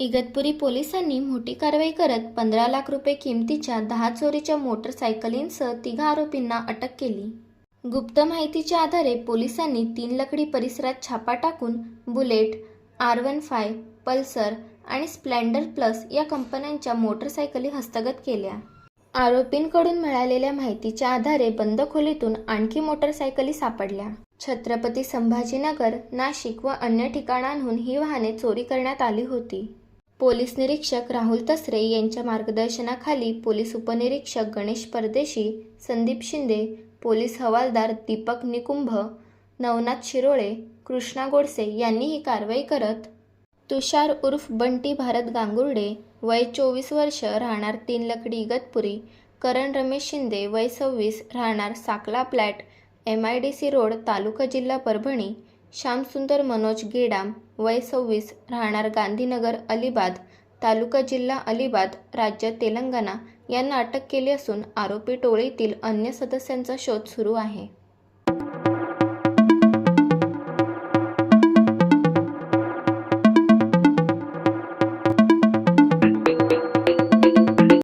इगतपुरी पोलिसांनी मोठी कारवाई करत पंधरा लाख रुपये किमतीच्या दहा चोरीच्या मोटरसायकलींसह तिघा आरोपींना अटक केली. गुप्त माहितीच्या आधारे पोलिसांनी तीन लकडी परिसरात छापा टाकून Bullet R one five Pulsar आणि स्प्लेंडर प्लस या कंपन्यांच्या मोटरसायकली हस्तगत केल्या. आरोपींकडून मिळालेल्या माहितीच्या आधारे बंद खोलीतून आणखी मोटरसायकली सापडल्या. छत्रपती संभाजीनगर नाशिक व अन्य ठिकाणांहून ही वाहने चोरी करण्यात आली होती. पोलीस निरीक्षक राहुल तसरे यांच्या मार्गदर्शनाखाली पोलीस उपनिरीक्षक गणेश परदेशी संदीप शिंदे पोलीस हवालदार दीपक निकुंभ नवनाथ शिरोळे कृष्णा गोडसे यांनी ही कारवाई करत तुषार उर्फ बंटी भारत गांगुर्डे वय चोवीस वर्ष राहणार तीन लकडी इगतपुरी करण रमेश शिंदे वय सव्वीस राहणार Sakla flat M I D C road तालुका जिल्हा परभणी श्यामसुंदर मनोज गेडाम वय सव्वीस राहणार गांधीनगर अलिबाद तालुका जिल्हा अलिबाद राज्य तेलंगणा यांना अटक केली असून आरोपी टोळीतील अन्य सदस्यांचा शोध सुरू आहे.